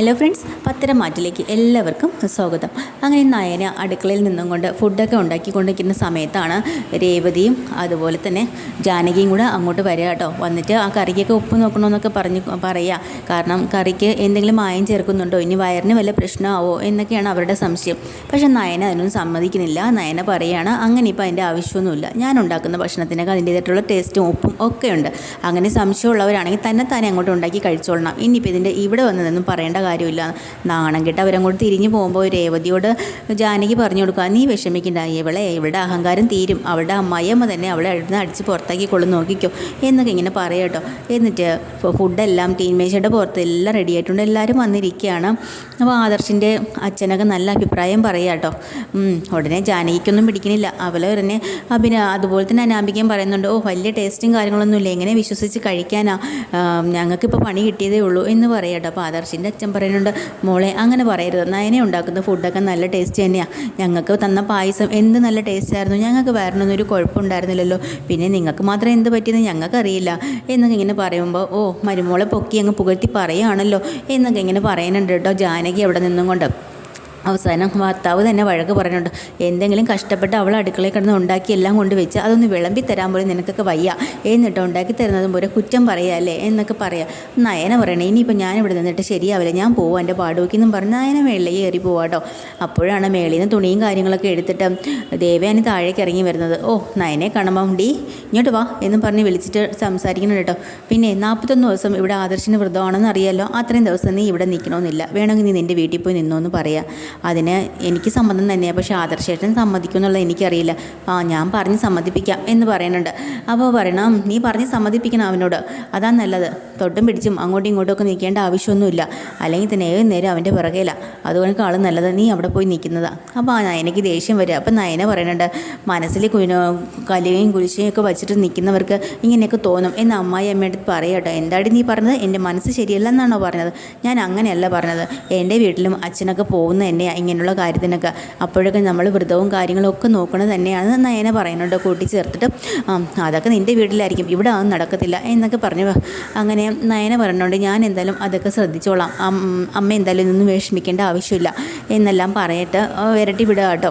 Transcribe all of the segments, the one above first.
Hello friends പത്തരമാറ്റിലേക്ക് എല്ലാവർക്കും സ്വാഗതം. അങ്ങനെ നയന അടുക്കളയിൽ നിന്നും കൊണ്ട് ഫുഡൊക്കെ ഉണ്ടാക്കിക്കൊണ്ടിരിക്കുന്ന സമയത്താണ് രേവതിയും അതുപോലെ തന്നെ ജാനകിയും കൂടെ അങ്ങോട്ട് വരിക കേട്ടോ. വന്നിട്ട് ആ കറിക്കൊക്കെ ഉപ്പ് നോക്കണമെന്നൊക്കെ പറഞ്ഞ് പറയുക കാരണം കറിക്ക് എന്തെങ്കിലും മായം ചേർക്കുന്നുണ്ടോ? ഇനി വയറിന് വല്ല പ്രശ്നമാവോ? എന്നൊക്കെയാണ് അവരുടെ സംശയം. പക്ഷേ നയന അതിനൊന്നും സമ്മതിക്കുന്നില്ല. നയന പറയുകയാണ് അങ്ങനെ ഇപ്പോൾ അതിന്റെ ആവശ്യമൊന്നുമില്ല. ഞാൻ ഉണ്ടാക്കുന്ന ഭക്ഷണത്തിനൊക്കെ അതിന്റേതായിട്ടുള്ള ടേസ്റ്റും ഉപ്പും ഒക്കെ ഉണ്ട് അങ്ങനെ സംശയമുള്ളവരാണെങ്കിൽ തന്നെ തന്നെ അങ്ങോട്ട് ഉണ്ടാക്കി കഴിച്ചോളണം. ഇനിയിപ്പോൾ ഇതിന്റെ ഇവിടെ വന്നതെന്നും പറയേണ്ട കാര്യമില്ല. നാണം കെട്ട് അവരങ്ങോട്ട് തിരിഞ്ഞു പോകുമ്പോൾ രേവതിയോട് ജാനകി പറഞ്ഞു കൊടുക്കുക നീ വിഷമിക്കണ്ട ഇവളെ ഇവളുടെ അഹങ്കാരം തീരും. അവളുടെ അമ്മായിയമ്മ തന്നെ അവളെ അടുത്ത് അടിച്ച് പുറത്താക്കി കൊള്ളു നോക്കിക്കോ. എന്നൊക്കെ ഇങ്ങനെ പറയട്ടോ എന്നിട്ട് ഫുഡെല്ലാം ടീൻമേശയുടെ പുറത്ത് എല്ലാം റെഡി ആയിട്ടുണ്ട്. എല്ലാവരും വന്നിരിക്കുകയാണ്. അപ്പോൾ ആദർശിന്റെ അച്ഛനൊക്കെ നല്ല അഭിപ്രായം പറയാം കേട്ടോ. ഉടനെ ജാനകിക്കൊന്നും പിടിക്കണില്ല. അവളെ ഉടനെ അഭിന അതുപോലെ തന്നെ അനാമികയും പറയുന്നുണ്ട് ഓ വലിയ ടേസ്റ്റും കാര്യങ്ങളൊന്നുമില്ല. എങ്ങനെ വിശ്വസിച്ച് കഴിക്കാനാ? ഞങ്ങൾക്കിപ്പോൾ പണി കിട്ടിയതേ ഉള്ളൂ എന്ന് പറയാം കേട്ടോ. അപ്പോൾ ആദർശിന്റെ അച്ഛൻ പറയുന്നുണ്ട്. മോളെ അങ്ങനെ പറയരുത്. നയനെ ഉണ്ടാക്കുന്ന ഫുഡൊക്കെ നല്ല ടേസ്റ്റ് തന്നെയാണ് ഞങ്ങൾക്ക് തന്ന പായസം എന്ത് നല്ല ടേസ്റ്റ് ആയിരുന്നു. ഞങ്ങൾക്ക് വരണമെന്നൊരു ഒരു കുഴപ്പമുണ്ടായിരുന്നില്ലല്ലോ. പിന്നെ നിങ്ങൾക്ക് മാത്രം എന്ത് പറ്റിയെന്ന് ഞങ്ങൾക്കറിയില്ല. എന്നൊക്കെ ഇങ്ങനെ പറയുമ്പോൾ ഓ മരുമോളെ പൊക്കി അങ്ങ് പുകഴ്ത്തി പറയുകയാണല്ലോ. എന്നൊക്കെ ഇങ്ങനെ പറയുന്നുണ്ട് കേട്ടോ ജാനകി അവിടെ നിന്നും കൊണ്ട്. അവസാനം ഭർത്താവ് തന്നെ വഴക്ക് പറഞ്ഞിട്ടുണ്ട്. എന്തെങ്കിലും കഷ്ടപ്പെട്ട് അവൾ അടുക്കളയിൽ കിടന്ന് ഉണ്ടാക്കി എല്ലാം കൊണ്ട് വെച്ച് അതൊന്ന് വിളമ്പി തരാൻ പോലും നിനക്കൊക്കെ വയ്യ. എന്നിട്ട് ഉണ്ടാക്കി തരുന്നതും പോലെ കുറ്റം പറയാല്ലേ എന്നൊക്കെ പറയാം. നയന പറയണേ ഇനിയിപ്പോൾ ഞാൻ ഇവിടെ നിന്നിട്ട് ശരിയാവില്ല. ഞാൻ പോവാം എന്റെ പാടുവയ്ക്കെന്നും പറഞ്ഞ് നയന മേളിലേക്ക് കയറി പോവാട്ടോ അപ്പോഴാണ് മേളിൽ നിന്ന് തുണിയും കാര്യങ്ങളൊക്കെ എടുത്തിട്ട് ദേവയാനി താഴേക്ക് ഇറങ്ങി വരുന്നത്. ഓ നയനെ കാണുമ്പം ഡി ഇങ്ങോട്ട് വാ എന്നും പറഞ്ഞ് വിളിച്ചിട്ട് സംസാരിക്കണം കേട്ടോ പിന്നെ നാൽപ്പത്തൊന്ന് ദിവസം ഇവിടെ ആദർശിന് വ്രതമാണെന്ന് അറിയാമല്ലോ അത്രയും ദിവസം നീ ഇവിടെ നിൽക്കണമെന്നില്ല വേണമെങ്കിൽ നീ നിന്റെ വീട്ടിൽ പോയി നിന്നോ എന്ന് പറയാം. അതിന് എനിക്ക് സമ്മതം തന്നെയാണ് പക്ഷേ ആദർശേട്ടൻ സമ്മതിക്കും എന്നുള്ളത് എനിക്കറിയില്ല. ആ ഞാൻ പറഞ്ഞ് സമ്മതിപ്പിക്കാം എന്ന് പറയുന്നുണ്ട്. അപ്പോൾ പറയണം നീ പറഞ്ഞ് സമ്മതിപ്പിക്കണം അവനോട്. അതാണ് നല്ലത്. തൊട്ടും പിടിച്ചും അങ്ങോട്ടും ഇങ്ങോട്ടും ഒക്കെ നിൽക്കേണ്ട ആവശ്യമൊന്നുമില്ല. അല്ലെങ്കിൽ തന്നെ ഏത് നേരം അവന്റെ പിറകേലാണ് അതുകൊണ്ട് ആൾ നല്ലത്. നീ അവിടെ പോയി നിൽക്കുന്നതാണ് അപ്പോൾ ആ നയനയ്ക്ക് ദേഷ്യം വരിക അപ്പം നയന പറയുന്നുണ്ട് മനസ്സിൽ കലിയും കുരിശയും ഒക്കെ വച്ചിട്ട് നിൽക്കുന്നവർക്ക് ഇങ്ങനെയൊക്കെ തോന്നും. എന്ന് അമ്മായി അമ്മയുടെ പറയട്ടോ എന്താടി നീ പറഞ്ഞത്? എന്റെ മനസ്സ് ശരിയല്ല എന്നാണോ പറഞ്ഞത്? ഞാൻ അങ്ങനെയല്ല പറഞ്ഞത്. എന്റെ വീട്ടിലും അച്ഛനൊക്കെ പോകുന്ന എന്നെ ഇങ്ങനെയുള്ള കാര്യത്തിനൊക്കെ. അപ്പോഴൊക്കെ നമ്മൾ വ്രതവും കാര്യങ്ങളും ഒക്കെ നോക്കുന്നത് തന്നെയാണ് നയന പറയുന്നുണ്ട്. കൂട്ടിച്ചേർത്തിട്ട് അതൊക്കെ നിന്റെ വീട്ടിലായിരിക്കും. ഇവിടെ അതൊന്നും നടക്കത്തില്ല. എന്നൊക്കെ പറഞ്ഞു അങ്ങനെ നയന പറഞ്ഞുകൊണ്ട് ഞാൻ എന്തായാലും അതൊക്കെ ശ്രദ്ധിച്ചോളാം. അമ്മ എന്തായാലും ഇതൊന്നും വിഷമിക്കേണ്ട ആവശ്യമില്ല. എന്നെല്ലാം പറയട്ട്. വിരട്ടി വിടുക കേട്ടോ.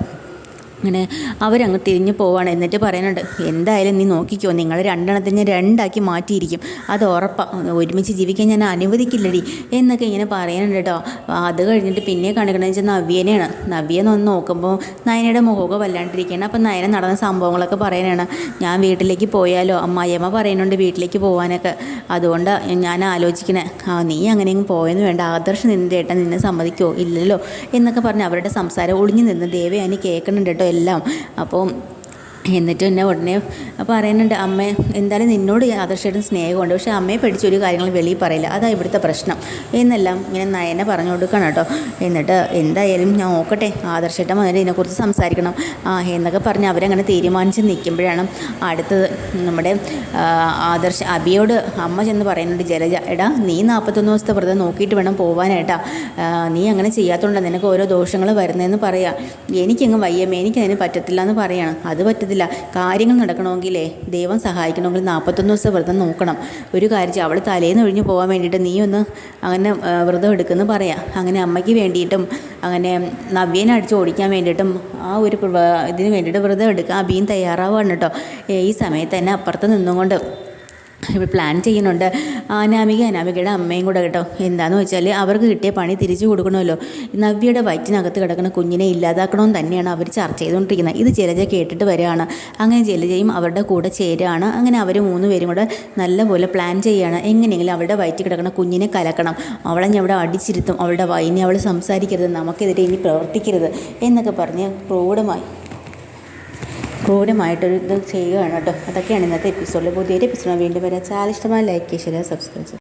അങ്ങനെ അവരങ്ങ് തിരിഞ്ഞു പോവാണ്. എന്നിട്ട് പറയുന്നുണ്ട് എന്തായാലും നീ നോക്കിക്കോ നിങ്ങൾ രണ്ടെണ്ണത്തിന് രണ്ടാക്കി മാറ്റിയിരിക്കും. അത് ഉറപ്പാണ് ഒരുമിച്ച് ജീവിക്കാൻ ഞാൻ അനുവദിക്കില്ലടി. എന്നൊക്കെ ഇങ്ങനെ പറയുന്നുണ്ട് കേട്ടോ. അത് കഴിഞ്ഞിട്ട് പിന്നെ കാണിക്കണമെന്ന് വെച്ചാൽ നവ്യനെയാണ്. നവ്യനെ ഒന്ന് നോക്കുമ്പോൾ നയനയുടെ മുഖമൊക്കെ വല്ലാണ്ടിരിക്കുകയാണ്. അപ്പം നയന നടന്ന സംഭവങ്ങളൊക്കെ പറയാനാണ് ഞാൻ വീട്ടിലേക്ക് പോയാലോ? അമ്മായിയമ്മ പറയുന്നുണ്ട് വീട്ടിലേക്ക് പോകാനൊക്കെ അതുകൊണ്ട് ഞാൻ ആലോചിക്കണേ. ആ നീ അങ്ങനെയും പോയെന്ന് വേണ്ട. ആദർശ് നിന്റെ ഏട്ടൻ നിന്നെ സമ്മതിക്കോ? ഇല്ലല്ലോ? എന്നൊക്കെ പറഞ്ഞ് അവരുടെ സംസാരം ഒളിഞ്ഞു നിന്ന് ദേവയാനി കേൾക്കുന്നുണ്ട് കേട്ടോ. എല്ലാം. അപ്പോൾ എന്നിട്ട് എന്നെ ഉടനെ പറയുന്നുണ്ട് അമ്മ എന്തായാലും നിന്നോട് ആദർശയുടെ സ്നേഹമുണ്ട് പക്ഷേ അമ്മയെ പഠിച്ചൊരു കാര്യങ്ങളും വെളിയിൽ പറയില്ല. അതാണ് ഇവിടുത്തെ പ്രശ്നം. എന്നെല്ലാം ഇങ്ങനെ നയനെ പറഞ്ഞു കൊടുക്കണം കേട്ടോ. എന്നിട്ട് എന്തായാലും ഞാൻ നോക്കട്ടെ. ആദർശേട്ടൻ വന്നിട്ട് ഇതിനെക്കുറിച്ച് സംസാരിക്കണം. ആ എന്നൊക്കെ പറഞ്ഞ് അവരങ്ങനെ തീരുമാനിച്ച് നിൽക്കുമ്പോഴാണ് അടുത്തത് നമ്മുടെ ആദർശ അബിയോട് അമ്മ ചെന്ന് പറയുന്നുണ്ട് ജലജ എടാ നീ നാൽപ്പത്തൊന്ന് ദിവസത്തെ വ്രതം നോക്കിയിട്ട് വേണം പോകാനായിട്ടാ നീ അങ്ങനെ ചെയ്യാത്തതുകൊണ്ടാണ് നിനക്ക് ഓരോ ദോഷങ്ങൾ വരുന്നതെന്ന് പറയാം. എനിക്കങ്ങ് വയ്യമേ എനിക്കതിന് പറ്റത്തില്ല എന്ന് പറയണം. അത് പറ്റത്തില്ല. കാര്യങ്ങൾ നടക്കണമെങ്കിലേ ദൈവം സഹായിക്കണമെങ്കിൽ നാൽപ്പത്തൊന്ന് ദിവസം വ്രതം നോക്കണം. ഒരു കാര്യം അവൾ തലേന്ന് ഒഴിഞ്ഞു പോകാൻ വേണ്ടിയിട്ട് നീ ഒന്ന് അങ്ങനെ വ്രതം എടുക്കുമെന്ന് പറയാം. അങ്ങനെ അമ്മയ്ക്ക് വേണ്ടിയിട്ടും അങ്ങനെ നവ്യനെ അടിച്ച് ഓടിക്കാൻ വേണ്ടിയിട്ടും ആ ഒരു ഇതിന് വേണ്ടിയിട്ട് വ്രതം എടുക്കുക അബിയും തയ്യാറാവാണ് കേട്ടോ. ഈ സമയത്ത് തന്നെ അപ്പുറത്ത് നിന്നുകൊണ്ട് പ്ലാൻ ചെയ്യുന്നുണ്ട്. അനാമിക അനാമികയുടെ അമ്മയും കൂടെ കേട്ടോ. എന്താന്ന് വെച്ചാൽ അവർക്ക് കിട്ടിയ പണി തിരിച്ചു കൊടുക്കണമല്ലോ. നവ്യയുടെ വയറ്റിനകത്ത് കിടക്കുന്ന കുഞ്ഞിനെ ഇല്ലാതാക്കണമെന്ന് തന്നെയാണ് അവർ ചർച്ച ചെയ്തുകൊണ്ടിരിക്കുന്നത്. ഇത് ജലജ കേട്ടിട്ട് വരികയാണ്. അങ്ങനെ ജലജയും അവരുടെ കൂടെ ചേരുകയാണ്. അങ്ങനെ അവർ മൂന്ന് പേരും കൂടെ നല്ലപോലെ പ്ലാൻ ചെയ്യുകയാണ്. എങ്ങനെയെങ്കിലും അവരുടെ വയറ്റിൽ കിടക്കുന്ന കുഞ്ഞിനെ കലക്കണം. അവളെ ഞാൻ അവിടെ അടിച്ചിരുത്തും. അവളുടെ വൈനെ അവൾ സംസാരിക്കരുത്. നമുക്കെതിരെ ഇനി പ്രവർത്തിക്കരുത്. എന്നൊക്കെ പറഞ്ഞ് ക്രൂഡമായി ക്രൂരമായിട്ടൊരു ഇത് ചെയ്യുകയാണ് കേട്ടോ. അതൊക്കെയാണ് ഇന്നത്തെ എപ്പിസോഡിൽ പുതിയൊരു എപ്പിസോഡ് വീണ്ടും വരാം. ചാലിഷ്ടമായ ലൈക്ക് ചെയ്യുക സബ്സ്ക്രൈബ് ചെയ്യുക